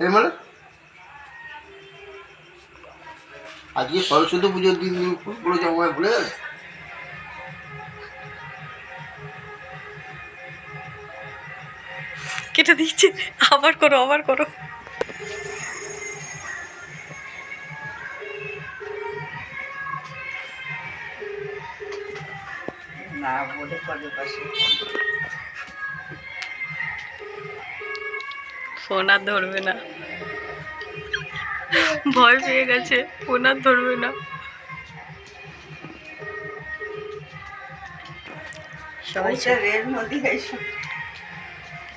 এই মানে? আজকে সরস্বতী পুজোর দিন দিন পুরো জমায় ভুলে গেলে কেটে দিচ্ছে আবার করো আবার করো। না বলে পাশে। ফোন আর ধরবে না। ভয় পেয়ে গেছে ফোন আর ধরবে না।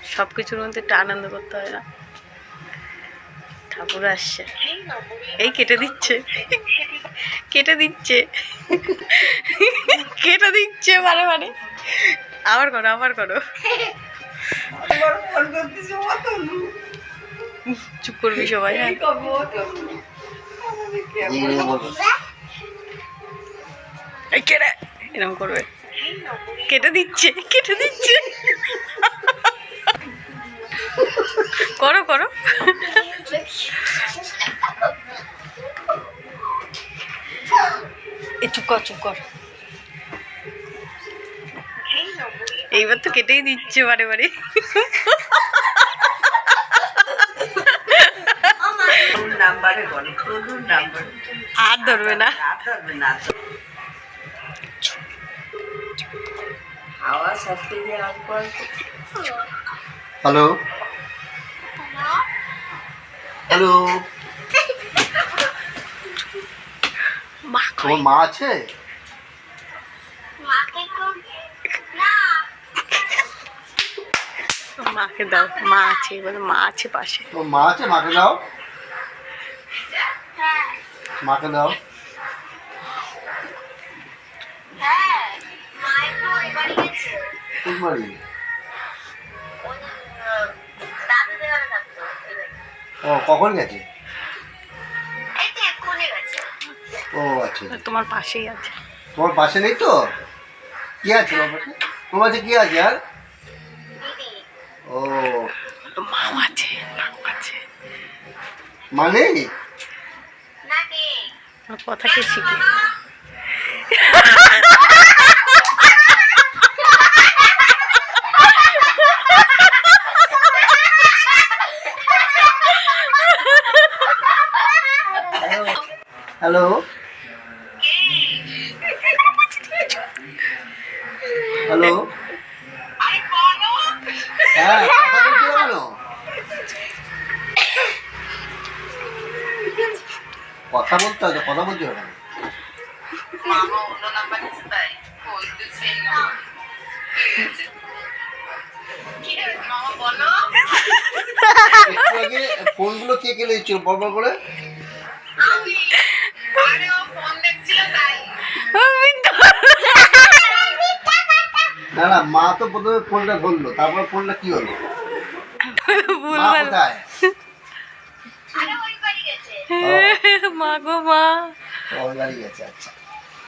সব। কিছুর মধ্যে একটু আনন্দ করতে হয় না। ঠাকুর আসছে। এই কেটে দিচ্ছে। কেটে দিচ্ছে। কেটে দিচ্ছে মানে মানে। আবার করো আবার করো। চুপ করবি সবাই হ্যাঁ। এরকম করবে। কেটে দিচ্ছে কেটে দিচ্ছে। করো করো। এই চুপ কর চুপ কর। এইবার তো কেটেই দিচ্ছে বারে বারে। আর ধরবে না। হ্যালো। হ্যালো। মা তোমার মা আছে? মাকে দাও মা আছে বলে মা আছে পাশে। তোমার মা আছে? মাকে দাও। মাকে দাও। কোন ও কখন গেছে? ও আচ্ছা আচ্ছা। তোমার পাশেই আছে। তোমার পাশে নেই তো? কি আছে তোমার পাশে? তোমার কাছে কি আছে আর? ও। মাও আছে আছে। মানে ওর কথা কে শিখে হ্যালো হ্যালো কথা বলতে হবে কথা বলতে হবে ফোনগুলো কে কেলে দিচ্ছিল বরবার করে? না না মা তো প্রথমে ফোনটা ধরলো তারপর ফোনটা কি হলো? মা কোথায়? মা গো মা। গেছে আচ্ছা।